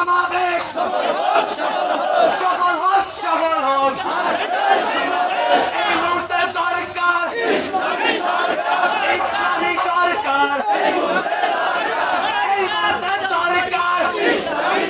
সমাবেশ। সফল হোক সফল হোক সফল হোক